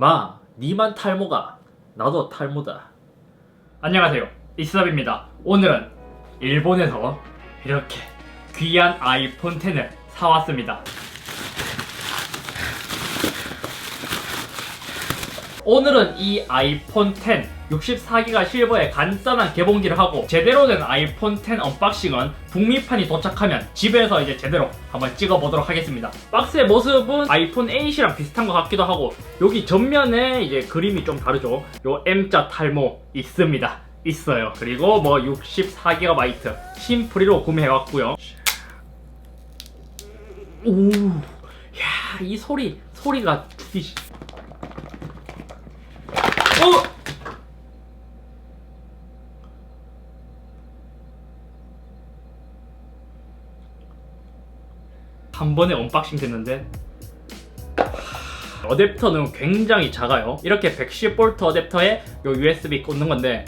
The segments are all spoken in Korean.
마, 니만 탈모가 나도 탈모다. 안녕하세요. 이스답입니다. 오늘은 일본에서 이렇게 귀한 아이폰 10을 사왔습니다. 오늘은 이 아이폰 10 64기가 실버에 간단한 개봉기를 하고 제대로 된 아이폰 10 언박싱은 북미판이 도착하면 집에서 이제 제대로 한번 찍어보도록 하겠습니다. 박스의 모습은 아이폰 8이랑 비슷한 것 같기도 하고 여기 전면에 이제 그림이 좀 다르죠. 요 M자 탈모 있습니다. 있어요. 그리고 뭐 64GB 심프리로 구매해왔고요. 오, 야, 이 소리, 소리가 죽이지. 어! 한 번에 언박싱 됐는데 하, 어댑터는 굉장히 작아요. 이렇게 110V 어댑터에 요 USB 꽂는 건데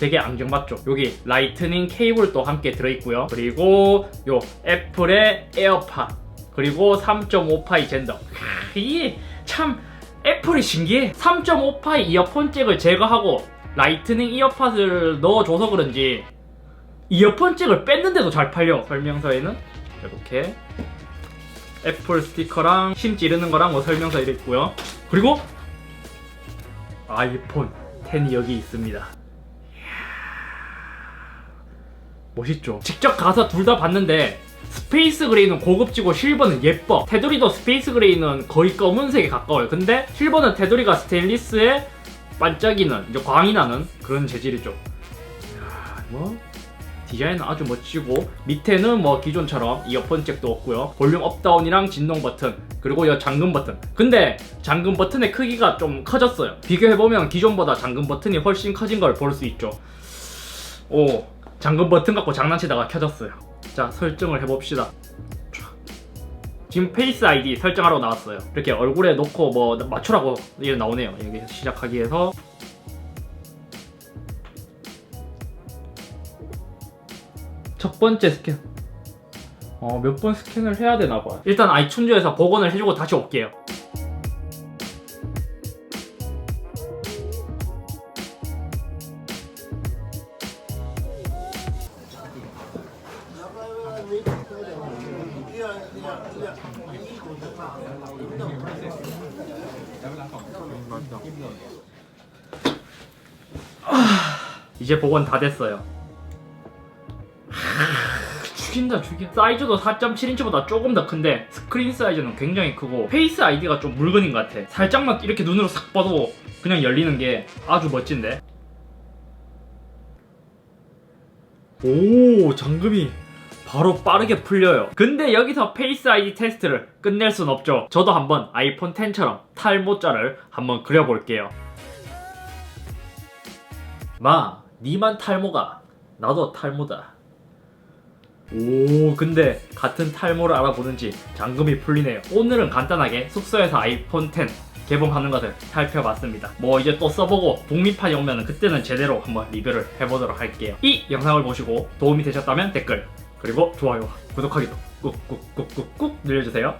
되게 안정맞죠. 여기 라이트닝 케이블도 함께 들어있고요. 그리고 요 애플의 에어팟 그리고 3.5파이 젠더. 이게 참 애플이 신기해. 3.5파이 이어폰 잭을 제거하고 라이트닝 이어팟을 넣어줘서 그런지 이어폰 잭을 뺐는데도 잘 팔려. 설명서에는 이렇게 애플 스티커랑 심 찌르는 거랑 뭐 설명서 이렇게 있고요. 그리고 아이폰 10이 여기 있습니다. 멋있죠? 직접 가서 둘 다 봤는데 스페이스 그레이는 고급지고 실버는 예뻐. 테두리도 스페이스 그레이는 거의 검은색에 가까워요. 근데 실버는 테두리가 스테인리스에 반짝이는 이제 광이 나는 그런 재질이죠. 이야, 뭐 디자인은 아주 멋지고 밑에는 뭐 기존처럼 이어폰 잭도 없고요. 볼륨 업다운이랑 진동 버튼 그리고 이 잠금 버튼. 근데 잠금 버튼의 크기가 좀 커졌어요. 비교해보면 기존보다 잠금 버튼이 훨씬 커진 걸 볼 수 있죠. 오 잠금 버튼 갖고 장난치다가 켜졌어요. 자 설정을 해봅시다. 지금 페이스 아이디 설정하러 나왔어요. 이렇게 얼굴에 놓고 뭐 맞추라고 이게 나오네요. 여기 시작하기 위해서 첫 번째 스캔. 어, 몇 번 스캔을 해야 되나 봐요. 일단 아이튠즈에서 복원을 해주고 다시 올게요. 아, 이제 복원 다 됐어요. 죽인다 죽여. 사이즈도 4.7인치보다 조금 더 큰데 스크린 사이즈는 굉장히 크고 페이스 아이디가 좀 물건인 것 같아. 살짝만 이렇게 눈으로 싹 봐도 그냥 열리는 게 아주 멋진데? 오 잠금이 바로 빠르게 풀려요. 근데 여기서 페이스 아이디 테스트를 끝낼 순 없죠. 저도 한번 아이폰 10처럼 탈모자를 한번 그려볼게요. 마, 니만 탈모가 나도 탈모다. 오 근데 같은 탈모를 알아보는지 잠금이 풀리네요. 오늘은 간단하게 숙소에서 아이폰 10 개봉하는 것을 살펴봤습니다. 뭐 이제 또 써보고 북미판이 오면 그때는 제대로 한번 리뷰를 해보도록 할게요. 이 영상을 보시고 도움이 되셨다면 댓글 그리고 좋아요와 구독하기도 꾹꾹꾹꾹꾹 눌러주세요